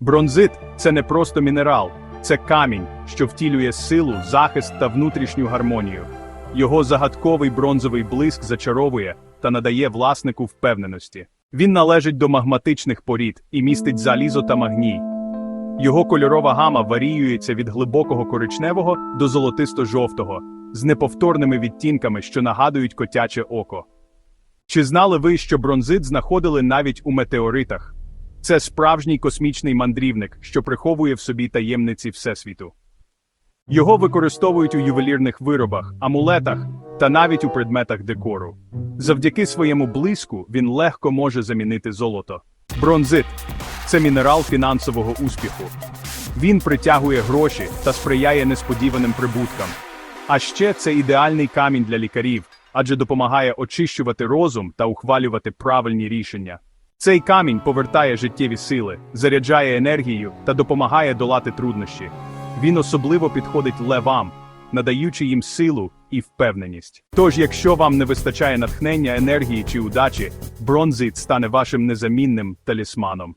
Бронзит це не просто мінерал, це камінь, що втілює силу, захист та внутрішню гармонію. Його загадковий бронзовий блиск зачаровує та надає власнику впевненості. Він належить до магматичних порід і містить залізо та магній. Його кольорова гама варіюється від глибокого коричневого до золотисто-жовтого, з неповторними відтінками, що нагадують котяче око. Чи знали ви, що бронзит знаходили навіть у метеоритах? Це справжній космічний мандрівник, що приховує в собі таємниці Всесвіту. Його використовують у ювелірних виробах, амулетах та навіть у предметах декору. Завдяки своєму блиску він легко може замінити золото. Бронзит це мінерал фінансового успіху. Він притягує гроші та сприяє несподіваним прибуткам. А ще це ідеальний камінь для лікарів, адже допомагає очищувати розум та ухвалювати правильні рішення. Цей камінь повертає життєві сили, заряджає енергію та допомагає долати труднощі. Він особливо підходить левам, надаючи їм силу і впевненість. Тож, якщо вам не вистачає натхнення, енергії чи удачі, бронзит стане вашим незамінним талісманом.